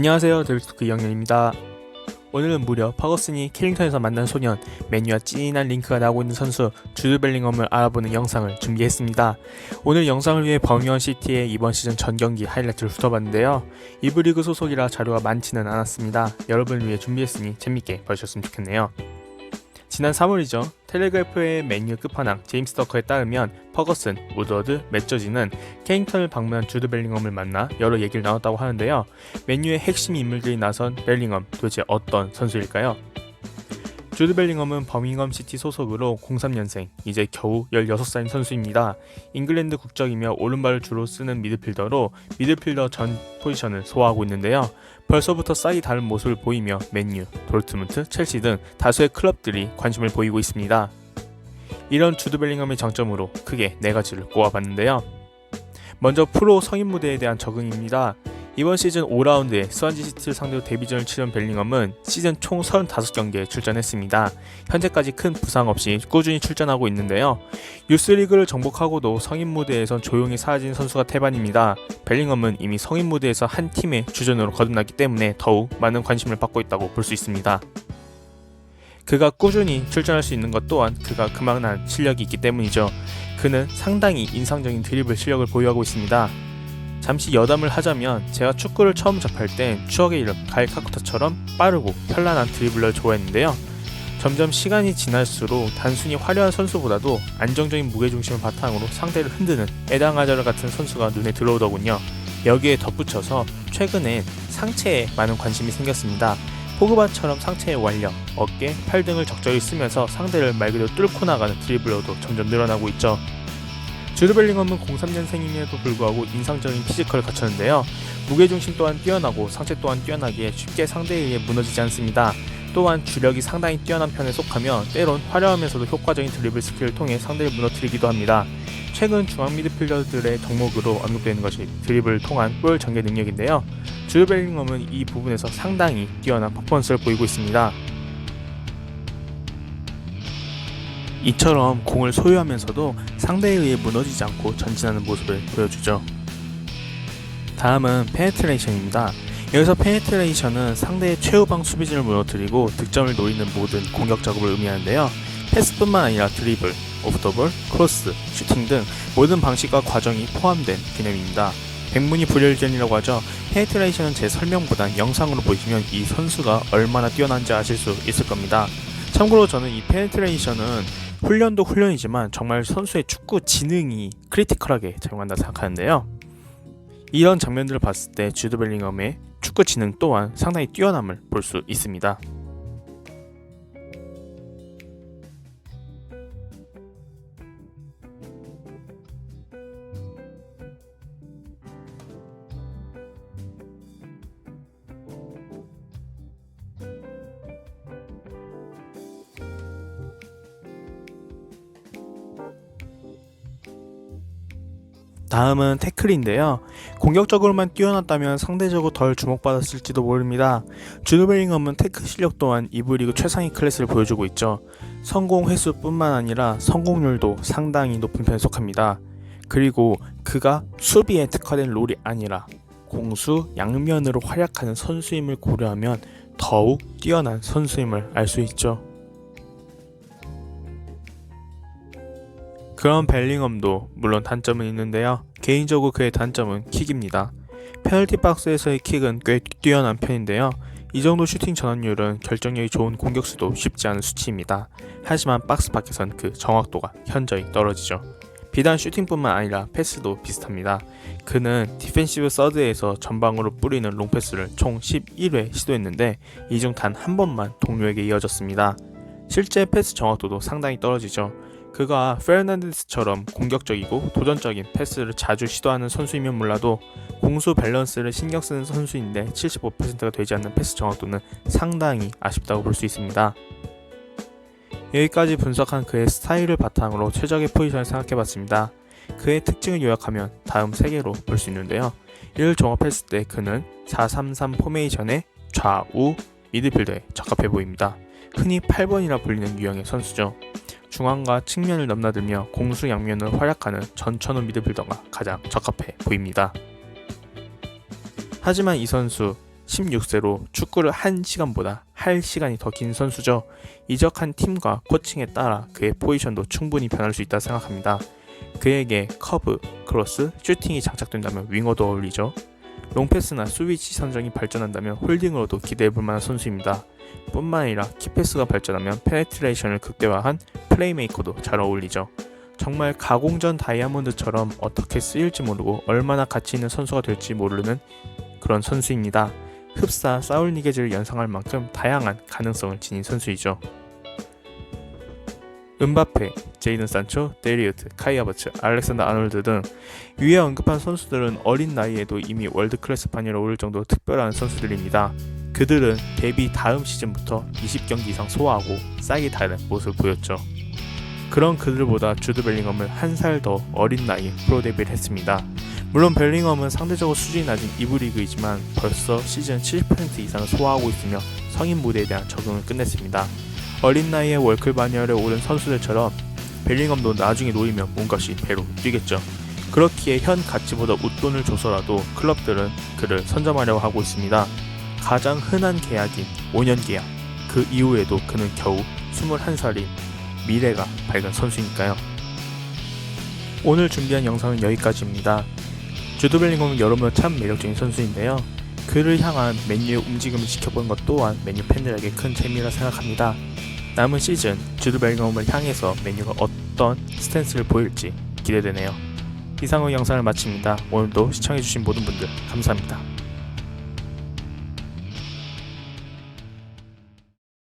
안녕하세요 데빌토크 이영현입니다. 오늘은 무려 퍼거슨이 킬링턴에서 만난 소년 메뉴와 찐한 링크가 나오고 있는 선수 주드 벨링엄을 알아보는 영상을 준비했습니다. 오늘 영상을 위해 버밍엄 시티의 이번 시즌 전 경기 하이라이트를 훑어봤는데요. 이브 리그 소속이라 자료가 많지는 않았습니다. 여러분을 위해 준비했으니 재밌게 봐주셨으면 좋겠네요. 지난 3월이죠. 텔레그래프의 맨유 끝판왕 제임스 더커에 따르면 퍼거슨, 우드워드, 맷저지는 케잉턴을 방문한 주드 벨링엄을 만나 여러 얘기를 나눴다고 하는데요. 맨유의 핵심 인물들이 나선 벨링엄 도대체 어떤 선수일까요? 주드 벨링엄은 버밍엄 시티 소속으로 03년생, 이제 겨우 16살인 선수입니다. 잉글랜드 국적이며 오른발을 주로 쓰는 미드필더로 미드필더 전 포지션을 소화하고 있는데요. 벌써부터 싹이 다른 모습을 보이며 맨유, 도르트문트, 첼시 등 다수의 클럽들이 관심을 보이고 있습니다. 이런 주드 벨링엄의 장점으로 크게 네 가지를 꼽아봤는데요. 먼저 프로 성인 무대에 대한 적응입니다. 이번 시즌 5라운드에 스완지 시티를 상대로 데뷔전을 치른 벨링엄은 시즌 총 35경기에 출전했습니다. 현재까지 큰 부상 없이 꾸준히 출전하고 있는데요. 유스리그를 정복하고도 성인 무대에선 조용히 사라진 선수가 태반입니다. 벨링엄은 이미 성인 무대에서 한 팀의 주전으로 거듭났기 때문에 더욱 많은 관심을 받고 있다고 볼 수 있습니다. 그가 꾸준히 출전할 수 있는 것 또한 그가 그만한 실력이 있기 때문이죠. 그는 상당히 인상적인 드리블 실력을 보유하고 있습니다. 잠시 여담을 하자면 제가 축구를 처음 접할 땐 추억의 이름 가일 카쿠타처럼 빠르고 편란한 드리블러를 좋아했는데요. 점점 시간이 지날수록 단순히 화려한 선수보다도 안정적인 무게중심을 바탕으로 상대를 흔드는 에당아자르 같은 선수가 눈에 들어오더군요. 여기에 덧붙여서 최근엔 상체에 많은 관심이 생겼습니다. 포그바처럼 상체의 완력, 어깨, 팔 등을 적절히 쓰면서 상대를 말 그대로 뚫고 나가는 드리블러도 점점 늘어나고 있죠. 주드 벨링엄은 03년생임에도 불구하고 인상적인 피지컬을 갖췄는데요. 무게중심 또한 뛰어나고 상체 또한 뛰어나기에 쉽게 상대에 의해 무너지지 않습니다. 또한 주력이 상당히 뛰어난 편에 속하며 때론 화려하면서도 효과적인 드리블 스킬을 통해 상대를 무너뜨리기도 합니다. 최근 중앙 미드필더들의 덕목으로 언급되는 것이 드리블을 통한 볼 전개 능력인데요. 주드 벨링엄은 이 부분에서 상당히 뛰어난 퍼포먼스를 보이고 있습니다. 이처럼 공을 소유하면서도 상대에 의해 무너지지 않고 전진하는 모습을 보여주죠. 다음은 페네트레이션입니다. 여기서 페네트레이션은 상대의 최후방 수비진을 무너뜨리고 득점을 노리는 모든 공격 작업을 의미하는데요. 패스뿐만 아니라 드리블, 오프더볼, 크로스, 슈팅 등 모든 방식과 과정이 포함된 개념입니다. 백문이 불여일견이라고 하죠. 페네트레이션은 제 설명보단 영상으로 보시면 이 선수가 얼마나 뛰어난지 아실 수 있을 겁니다. 참고로 저는 이 페네트레이션은 훈련도 훈련이지만 정말 선수의 축구 지능이 크리티컬하게 작용한다 생각하는데요. 이런 장면들을 봤을 때 주드 벨링엄의 축구 지능 또한 상당히 뛰어남을 볼 수 있습니다. 다음은 태클인데요. 공격적으로만 뛰어났다면 상대적으로 덜 주목받았을지도 모릅니다. 주드 벨링엄은 태클 실력 또한 이브 리그 최상위 클래스를 보여주고 있죠. 성공 횟수뿐만 아니라 성공률도 상당히 높은 편에 속합니다. 그리고 그가 수비에 특화된 롤이 아니라 공수 양면으로 활약하는 선수임을 고려하면 더욱 뛰어난 선수임을 알 수 있죠. 그런 벨링엄도 물론 단점은 있는데요. 개인적으로 그의 단점은 킥입니다. 페널티 박스에서의 킥은 꽤 뛰어난 편인데요. 이 정도 슈팅 전환율은 결정력이 좋은 공격수도 쉽지 않은 수치입니다. 하지만 박스 밖에선 그 정확도가 현저히 떨어지죠. 비단 슈팅뿐만 아니라 패스도 비슷합니다. 그는 디펜시브 서드에서 전방으로 뿌리는 롱패스를 총 11회 시도했는데 이 중 단 한 번만 동료에게 이어졌습니다. 실제 패스 정확도도 상당히 떨어지죠. 그가 페르난데스처럼 공격적이고 도전적인 패스를 자주 시도하는 선수이면 몰라도 공수 밸런스를 신경 쓰는 선수인데 75%가 되지 않는 패스 정확도는 상당히 아쉽다고 볼 수 있습니다. 여기까지 분석한 그의 스타일을 바탕으로 최적의 포지션을 생각해봤습니다. 그의 특징을 요약하면 다음 세 개로 볼 수 있는데요. 이를 종합했을 때 그는 4-3-3 포메이션의 좌우 미드필더에 적합해 보입니다. 흔히 8번이라 불리는 유형의 선수죠. 중앙과 측면을 넘나들며 공수 양면을 활약하는 전천후 미드필더가 가장 적합해 보입니다. 하지만 이 선수 16세로 축구를 한 시간보다 할 시간이 더 긴 선수죠. 이적한 팀과 코칭에 따라 그의 포지션도 충분히 변할 수 있다 생각합니다. 그에게 커브, 크로스, 슈팅이 장착된다면 윙어도 어울리죠. 롱패스나 스위치 선정이 발전한다면 홀딩으로도 기대해 볼 만한 선수입니다. 뿐만 아니라 키패스가 발전하면 페네트레이션을 극대화한 플레이메이커도 잘 어울리죠. 정말 가공전 다이아몬드처럼 어떻게 쓰일지 모르고 얼마나 가치 있는 선수가 될지 모르는 그런 선수입니다. 흡사 사울 니게즈를 연상할 만큼 다양한 가능성을 지닌 선수이죠. 은바페, 제이든 산초, 데리우트, 카이 아버츠, 알렉산더 아놀드 등 위에 언급한 선수들은 어린 나이에도 이미 월드 클래스판에 오를 정도로 특별한 선수들입니다. 그들은 데뷔 다음 시즌부터 20경기 이상 소화하고 싹이 다른 모습을 보였죠. 그런 그들보다 주드 벨링엄은 한 살 더 어린 나이에 프로 데뷔를 했습니다. 물론 벨링엄은 상대적으로 수준이 낮은 2부 리그이지만 벌써 시즌 70% 이상을 소화하고 있으며 성인 무대에 대한 적응을 끝냈습니다. 어린 나이에 월클 바니어를 오른 선수들처럼 벨링엄도 나중에 놓이면 몸값이 배로 뛰겠죠. 그렇기에 현 가치보다 웃돈을 줘서라도 클럽들은 그를 선점하려고 하고 있습니다. 가장 흔한 계약인 5년 계약. 그 이후에도 그는 겨우 21살인 미래가 밝은 선수니까요. 오늘 준비한 영상은 여기까지입니다. 주드 벨링엄은 여러모로 참 매력적인 선수인데요. 그를 향한 맨유의 움직임을 지켜보는 것 또한 맨유 팬들에게 큰 재미라 생각합니다. 남은 시즌 주드 벨링엄을 향해서 맨유가 어떤 스탠스를 보일지 기대되네요. 이상으로 영상을 마칩니다. 오늘도 시청해주신 모든 분들 감사합니다.